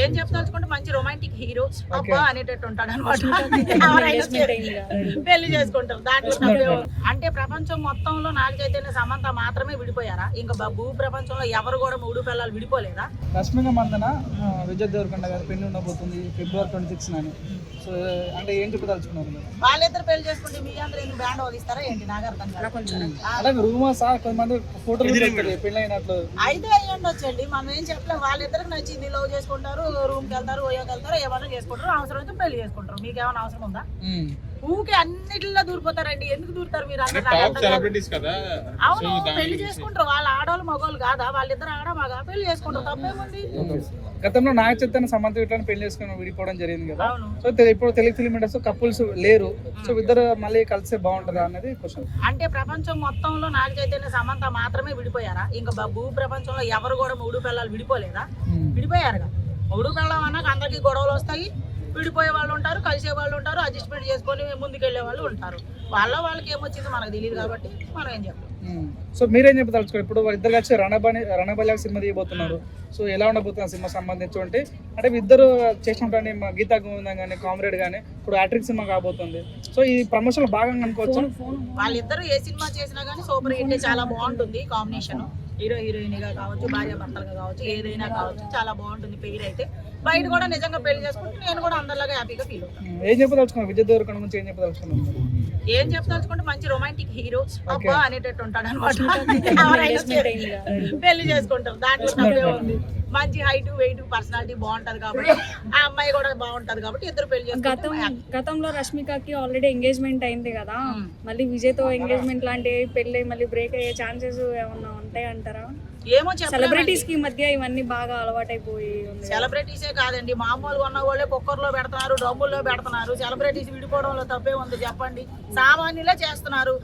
ఏం చెప్పదలుచుకుంటే మంచి romantic hero అబ్బా అనేటట్టు ఉంటాడు అనమాట పెళ్ళి చేసుకుంటారు దాంట్లో. అంటే ప్రపంచం మొత్తంలో నాగ చైతన్య సమంత మాత్రమే విడిపోయారా? ఇంకా భూ ప్రపంచంలో ఎవరు కూడా మూడు పిల్లలు విడిపోలేదా? రష్మిక మందన విజయ్ దేవరకొండ గారి పెళ్ళి ఉండబోతుంది ఫిబ్రవరి ట్వంటీ సిక్స్ అని సో అంటే ఏం చెప్పదలుచుకున్నారు? వాళ్ళిద్దరు పెళ్ళి చేసుకుంటే మీ అందరూ బ్యాండ్ వాదిస్తారా ఏంటి? నాకు అర్థం అలాగే రూమర్స్ కొంతమంది ఫోటోలు పెళ్ళి అయినట్లు అయితే అయ్యి ఉండొచ్చండి మనం ఏం చెప్పలేం. వాళ్ళిద్దరికి నచ్చింది లవ్ చేసుకుంటారు రూమ్కి వెళ్తారు ఓయోకి వెళ్తారు ఏమైనా చేసుకుంటారు అవసరం అయితే పెళ్ళి చేసుకుంటారు. మీకు ఏమైనా అవసరం ఉందా. ఊకే అన్నిటిలో దూరిపోతారండి. ఎందుకు దూరుతారు మీరు? అవును పెళ్ళి చేసుకుంటారు. వాళ్ళ ఆడవాళ్ళు మగవాళ్ళు కాదా? వాళ్ళిద్దరు ఆడ మగ పెళ్ళి చేసుకుంటారు. తప్పేముంది? గతంలో నాగ చైతన్య సమంత ఇట్లా పెళ్ళి చేసుకుని విడిపోవడం జరిగింది కదా. సో తె- ఇప్పుడు తెలుగు ఫిలిం ఇండస్ట్రీ కపుల్స్ లేరు. సో ఇద్దరు మళ్ళీ కలిస్తే బాగుంటుందా అనేది క్వశ్చన్ అంటే ప్రపంచం మొత్తంలో నాగ చైతన్య సమంత మాత్రమే విడిపోయారా? ఇంకా భూ ప్రపంచంలో ఎవరు కూడా మూడు పిల్లలు విడిపోలేదా? విడిపోయారుగా. మూడు పిల్లలు అన్నాక అందరికీ గొడవలు వస్తాయి. విడిపోయే వాళ్ళు ఉంటారు కలిసే వాళ్ళు ఉంటారు అడ్జస్ట్మెంట్ చేసుకొని ముందుకెళ్ళే వాళ్ళు ఉంటారు. వాళ్ళ వాళ్ళకి ఏమొచ్చిందో మనకు తెలియదు కాబట్టి మనం ఏం చెప్పలేం. సో మీరేం చెప్పదలుచుకోండి ఇప్పుడు ఇద్దరు కలిసి రణబలి రణబలి సినిమా తీయబోతున్నారు. సో ఎలా ఉండబోతుంది ఆ సినిమా సంబంధించి అంటే అంటే ఇద్దరు చేసినటువంటి మా గీతా గోవిందం కానీ కామ్రేడ్ కానీ ఇప్పుడు హ్యాట్రిక్ సినిమా కాబోతుంది. సో ఈ ప్రమోషన్ భాగంగా అనుకోవచ్చు? వాళ్ళిద్దరూ ఏ సినిమా చేసినా కానీ సూపర్ హిట్ చాలా బాగుంటుంది కాంబినేషన్. హీరో హీరోయిన్గా కావచ్చు భార్య భర్తలుగా కావచ్చు ఏదైనా కావచ్చు చాలా బాగుంటుంది పేరు అయితే బయట కూడా నిజంగా పెళ్ళి చేసుకుంటే నేను కూడా అందరిలాగా హ్యాపీగా ఫీల్ అవుతాను. ఏం చెప్పదలుచుకున్నారు విజయ్ దేవరకొండ గురించి ఏం చెప్పదలుచుకున్నారు ఏం చెప్పదలుచుకుంటే మంచి రొమాంటిక్ హీరో అబ్బా అనేటట్టు ఉంటాడు అనమాట పెళ్ళి చేసుకుంటారు దాంట్లో తప్పే ఉంది. మంచి హైట్ వెయిట్ పర్సనాలిటీ బాగుంటది కాబట్టి ఆ అమ్మాయి కూడా బాగుంటది కాబట్టి ఇద్దరు పెళ్ళి గతం గతంలో రష్మికకి ఆల్రెడీ ఎంగేజ్మెంట్ అయింది కదా మళ్ళీ విజయ్తో ఎంగేజ్మెంట్ లాంటి పెళ్ళి మళ్ళీ బ్రేక్ అయ్యే ఛాన్సెస్ ఏమన్నా ఉంటాయి అంటారా? ఏమో. సెలబ్రిటీస్కి మధ్య ఇవన్నీ బాగా అలవాటైపోయి సెలబ్రిటీసే కాదండి మామూలుగా ఉన్న వాళ్ళే కుక్కర్లో పెడుతున్నారు డ్రమ్ముల్లో పెడుతున్నారు. సెలబ్రిటీస్ విడిపోవడంలో తప్పే ఉంది చెప్పండి. సామాన్యులే చేస్తున్నారు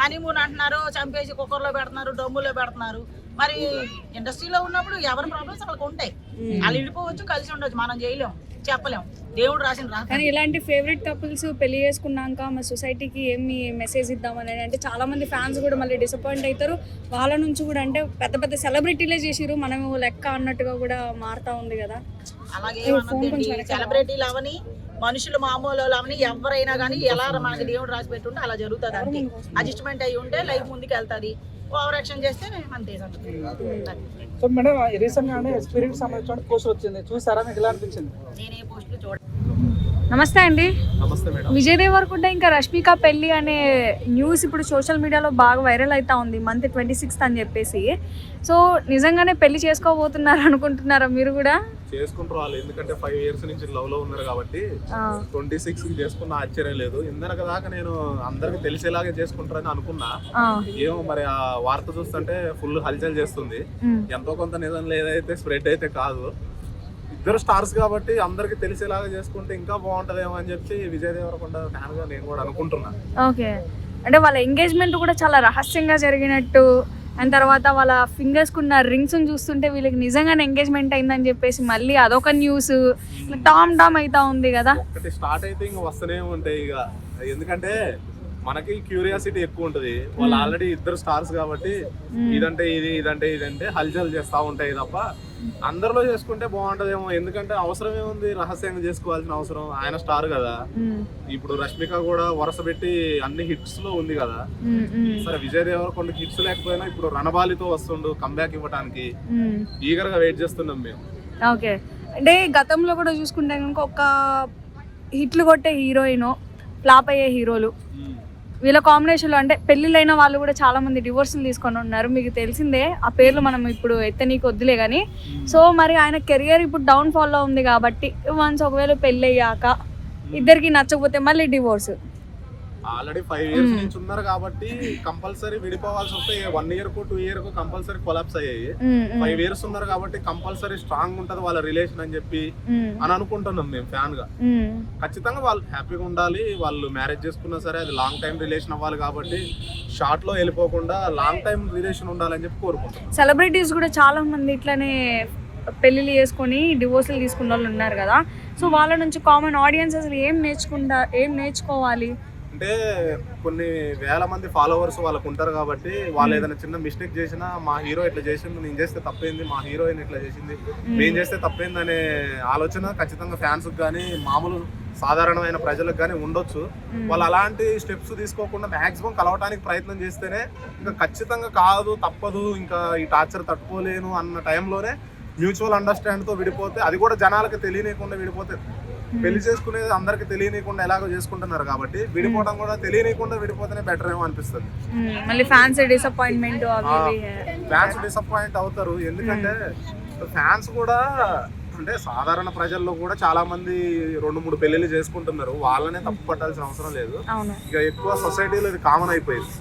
హనీమూన్ అంటున్నారు చంపేసి కుక్కర్లో పెడుతున్నారు డ్రమ్ముల్లో పెడుతున్నారు. మరి ఇండస్ట్రీలో ఉన్నప్పుడు ఎవరి ప్రాబ్లమ్స్ వాళ్ళకి ఉంటాయి. వాళ్ళు విడిపోవచ్చు కలిసి ఉండొచ్చు మనం చేయలేం చెప్పలేం. దేవుడు రాసిన రా కానీ ఇలాంటి ఫేవరెట్ కపుల్స్ పెళ్ళి చేసుకున్నాక మా సొసైటీకి ఏమి మెసేజ్ ఇద్దామని అంటే చాలా మంది ఫ్యాన్స్ కూడా మళ్ళీ డిసప్పాయింట్ అవుతారు. వాళ్ళ నుంచి కూడా అంటే పెద్ద పెద్ద సెలబ్రిటీలే చేసిరు మనం లెక్క అన్నట్టుగా కూడా మారుతా ఉంది కదా. అలాగే సెలబ్రిటీలు అవని మనుషులు మామూలు అవని ఎవరైనా కానీ ఎలా మనకి దేవుడు రాసి పెట్టుంటే అలా జరుగుతుంది అంతే. అడ్జస్ట్మెంట్ అయి ఉంటే లైఫ్ ముందుకు వెళ్తుంది ఓవర్ యాక్షన్ చేస్తే అంతే సంగతి. సో మేడం రీసెంట్ గానే స్పిరిట్ సంబంధించిన పోస్ట్ వచ్చింది. చూసారా మీకు ఎలా అనిపించింది? నేను ఏ చూడ నమస్తే అండి. నమస్తే మేడం. విజయ్ దేవరకొండ ఇంకా రష్మిక పెళ్ళి అనే న్యూస్ ఇప్పుడు సోషల్ మీడియాలో బాగా వైరల్ అవుతా ఉంది. మంత్ ట్వంటీ సిక్స్త్ అని చెప్పేసి. సో నిజంగానే పెళ్ళి చేసుకోబోతున్నారు అనుకుంటున్నారా మీరు కూడా? చేసుకుంటారు వాళ్ళు ఎందుకంటే ఫైవ్ ఇయర్స్ నుంచి లవ్లో ఉన్నారు కాబట్టి ట్వంటీ సిక్స్ చేసుకున్న ఆశ్చర్యం లేదు. ఇందనక దాకా నేను అందరికి తెలిసేలాగే చేసుకుంటారని అనుకున్నా. ఏమో మరి ఆ వార్త చూస్తుంటే ఫుల్ హల్చల్ చేస్తుంది. ఎంతో కొంత నిజం లేదైతే స్ప్రెడ్ అయితే కాదు. ఇద్దరు స్టార్స్ కాబట్టి అందరికి తెలిసేలాగా చేసుకుంటే ఇంకా బాగుంటదేమో అని చెప్పి విజయ్ దేవరకొండ ఫ్యాన్గా నేను కూడా అనుకుంటున్నా. ఓకే. అంటే వాళ్ళ ఎంగేజ్మెంట్ కూడా చాలా రహస్యంగా జరిగినట్టు అండ్ తర్వాత వాళ్ళ ఫింగర్స్ కున్న రింగ్స్ చూస్తుంటే వీళ్ళకి నిజంగానే ఎంగేజ్మెంట్ అయిందని చెప్పేసి మళ్ళీ అదొక న్యూస్ టామ్ టామ్ అవుతా ఉంది కదా. స్టార్ట్ అయితే ఇంకా వస్తూనే ఉంటాయి ఇక. ఎందుకంటే మనకి క్యూరియాసిటీ ఎక్కువ ఉంటది. వాళ్ళు ఆల్రెడీ ఇద్దరు స్టార్స్ కాబట్టి ఇదంటే ఇది ఇదంటే ఇదంటే హల్చల్ చేస్తా ఉంటాయి తప్ప అందరిలో చేసుకుంటే బాగుంటదేమో. ఎందుకంటే అవసరం ఏముంది? రహస్యంగా చేసుకోవాల్సిన అవసరం. ఆయన స్టార్ కదా. ఇప్పుడు రష్మిక కూడా వరుస పెట్టి అన్ని హిట్స్లో ఉంది కదా. సరే విజయ్ దేవరకొండ హిట్స్ లేకపోయినా ఇప్పుడు రణబాలితో వస్తుండు కంబ్యాక్ ఇవ్వడానికి. ఈగర్గా వెయిట్ చేస్తున్నాం మేము. ఓకే. అంటే గతంలో కూడా చూసుకుంటే కనుక ఒక హిట్లు కొట్టే హీరోయిన్ ఫ్లాప్ అయ్యే హీరోలు. వీళ్ళ కాంబినేషన్లో అంటే పెళ్ళిళ్ళైన వాళ్ళు కూడా చాలా మంది డివోర్సులు తీసుకొని ఉన్నారు. మీకు తెలిసిందే ఆ పేర్లు మనం ఇప్పుడు ఎత్తనీకి వద్దులే కానీ సో మరి ఆయన కెరియర్ ఇప్పుడు డౌన్ ఫాల్లో ఉంది కాబట్టి వన్స్ ఒకవేళ పెళ్ళయ్యాక ఇద్దరికి నచ్చకపోతే మళ్ళీ డివోర్స్ ఆల్రెడీ ఫైవ్ ఇయర్స్ నుంచి ఉన్నారు కాబట్టి కంపల్సరీ విడిపోవాల్సి వస్తే వన్ ఇయర్కు టూ ఇయర్కు కంపల్సరీ కొలాప్స్ అయ్యాయి. ఫైవ్ ఇయర్స్ ఉన్నారు కాబట్టి కంపల్సరీ స్ట్రాంగ్ ఉంటది వాళ్ళ రిలేషన్ అని చెప్పి అని అనుకుంటున్నాం మేము ఫ్యాన్గా. ఖచ్చితంగా వాళ్ళు హ్యాపీగా ఉండాలి వాళ్ళు మ్యారేజ్ చేసుకున్నా సరే అది లాంగ్ టైం రిలేషన్ అవ్వాలి కాబట్టి షార్ట్లో వెళ్ళిపోకుండా లాంగ్ టైం రిలేషన్ ఉండాలని చెప్పి కోరుకుంటున్నాం. సెలబ్రిటీస్ కూడా చాలా మంది ఇట్లానే పెళ్ళిళ్ళు చేసుకొని డివోర్సులు తీసుకున్న వాళ్ళు ఉన్నారు కదా. సో వాళ్ళ నుంచి కామన్ ఆడియన్స్ అసలు ఏం నేర్చుకుంటా ఏం నేర్చుకోవాలి? అంటే కొన్ని వేల మంది ఫాలోవర్స్ వాళ్ళకు ఉంటారు కాబట్టి వాళ్ళు ఏదైనా చిన్న మిస్టేక్ చేసినా మా హీరో ఇట్లా చేసిండు నేను చేస్తే తప్పేంది మా హీరోయిన్ ఇట్లా చేసింది నేను చేస్తే తప్పేంది అనే ఆలోచన ఖచ్చితంగా ఫ్యాన్స్ కానీ మామూలు సాధారణమైన ప్రజలకు కానీ ఉండొచ్చు. వాళ్ళు అలాంటి స్టెప్స్ తీసుకోకుండా మాక్సిమం కలవటానికి ప్రయత్నం చేస్తేనే ఇంకా ఖచ్చితంగా కాదు తప్పదు ఇంకా ఈ టార్చర్ తట్టుకోలేను అన్న టైంలోనే మ్యూచువల్ అండర్స్టాండ్తో విడిపోతే అది కూడా జనాలకు తెలియనీయకుండా విడిపోతే పెళ్ళి చేసుకునేది అందరికి తెలియనీయకుండా ఎలాగో చేసుకుంటున్నారు కాబట్టి విడిపోవడం కూడా తెలియనీయకుండా విడిపోతేనే బెటర్ ఏమో అనిపిస్తుంది. మ్మ్. మళ్ళీ ఫ్యాన్స్ డిసప్పాయింట్మెంట్ ఫ్యాన్స్ డిసప్పాయింట్ అవుతారు. ఎందుకంటే ఫ్యాన్స్ కూడా అంటే సాధారణ ప్రజల్లో కూడా చాలా మంది రెండు మూడు పెళ్ళిళ్ళు చేసుకుంటున్నారు. వాళ్ళనే తప్పు పట్టాల్సిన అవసరం లేదు. ఇక ఎక్కువ సొసైటీలో ఇది కామన్ అయిపోయింది.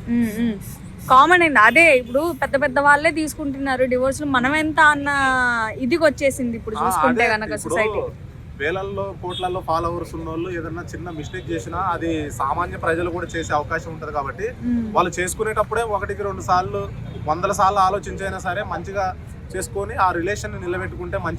కామన్ అయింది అదే ఇప్పుడు పెద్ద పెద్ద వాళ్ళే తీసుకుంటున్నారు. డివోర్స్ మనం ఎంత అన్న ఇదికి వచ్చేసింది ఇప్పుడు చూసుకుంటే ఇప్పుడు సొసైటీ వేలల్లో కోట్లలో ఫాలోవర్స్ ఉన్న వాళ్ళు ఏదైనా చిన్న మిస్టేక్ చేసినా అది సామాన్య ప్రజలు కూడా చేసే అవకాశం ఉంటది కాబట్టి వాళ్ళు చేసుకునేటప్పుడే ఒకటికి రెండు సార్లు వందల సార్లు ఆలోచించైనా సరే మంచిగా చేసుకొని ఆ రిలేషన్ నిలబెట్టుకుంటే మంచి